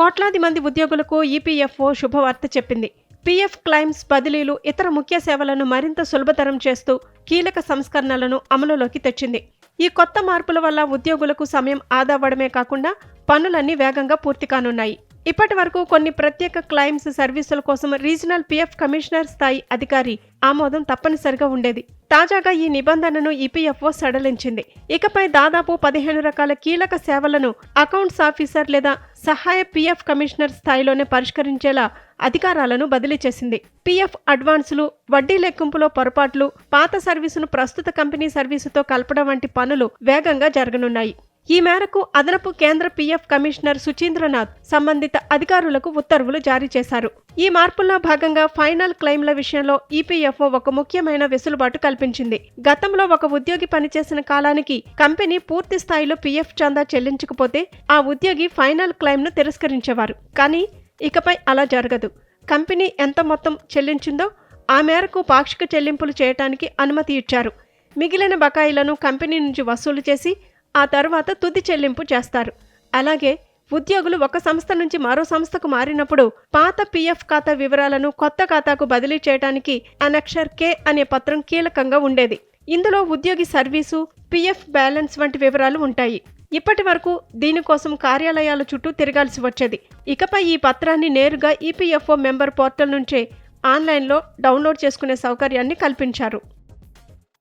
కోట్లాది మంది ఉద్యోగులకు ఈపీఎఫ్ఓ శుభవార్త చెప్పింది. పీఎఫ్ క్లైమ్స్ బదిలీలు ఇతర ముఖ్య సేవలను మరింత సులభతరం చేస్తూ కీలక సంస్కరణలను అమలులోకి తెచ్చింది. ఈ కొత్త మార్పుల వల్ల ఉద్యోగులకు సమయం ఆదా అవ్వడమే కాకుండా పనులన్నీ వేగంగా పూర్తి కానున్నాయి. ఇప్పటి వరకు కొన్ని ప్రత్యేక క్లైమ్స్ సర్వీసుల కోసం రీజనల్ పీఎఫ్ కమిషనర్ స్థాయి అధికారి ఆమోదం తప్పనిసరిగా ఉండేది. తాజాగా ఈ నిబంధనను ఈపీఎఫ్ఓ సడలించింది. ఇకపై దాదాపు పదిహేను రకాల కీలక సేవలను అకౌంట్స్ ఆఫీసర్ లేదా సహాయ పీఎఫ్ కమిషనర్ స్థాయిలోనే పరిష్కరించేలా అధికారాలను బదిలీ చేసింది. పీఎఫ్ అడ్వాన్సులు వడ్డీ లెక్కింపులో పొరపాట్లు పాత సర్వీసును ప్రస్తుత కంపెనీ సర్వీసుతో కలపడం వంటి పనులు వేగంగా జరగనున్నాయి. ఈ మేరకు అదనపు కేంద్ర పీఎఫ్ కమిషనర్ సుచీంద్రనాథ్ సంబంధిత అధికారులకు ఉత్తర్వులు జారీ చేశారు. ఈ మార్పుల్లో భాగంగా ఫైనల్ క్లెయిమ్ల విషయంలో ఈపీఎఫ్ఓ ఒక ముఖ్యమైన వెసులుబాటు కల్పించింది. గతంలో ఒక ఉద్యోగి పనిచేసిన కాలానికి కంపెనీ పూర్తి స్థాయిలో పీఎఫ్ చందా చెల్లించకపోతే ఆ ఉద్యోగి ఫైనల్ క్లెయిమ్ను తిరస్కరించేవారు. కానీ ఇకపై అలా జరగదు. కంపెనీ ఎంత మొత్తం చెల్లించిందో ఆ మేరకు పాక్షిక చెల్లింపులు చేయటానికి అనుమతి ఇచ్చారు. మిగిలిన బకాయిలను కంపెనీ నుంచి వసూలు చేసి ఆ తర్వాత తుది చెల్లింపు చేస్తారు. అలాగే ఉద్యోగులు ఒక సంస్థ నుంచి మరో సంస్థకు మారినప్పుడు పాత పీఎఫ్ ఖాతా వివరాలను కొత్త ఖాతాకు బదిలీ చేయడానికి అనక్షర్ కే అనే పత్రం కీలకంగా ఉండేది. ఇందులో ఉద్యోగి సర్వీసు పీఎఫ్ బ్యాలెన్స్ వంటి వివరాలు ఉంటాయి. ఇప్పటి వరకు దీనికోసం కార్యాలయాల చుట్టూ తిరగాల్సి వచ్చేది. ఇకపై ఈ పత్రాన్ని నేరుగా ఈపీఎఫ్ఓ మెంబర్ పోర్టల్ నుంచే ఆన్లైన్లో డౌన్లోడ్ చేసుకునే సౌకర్యాన్ని కల్పించారు.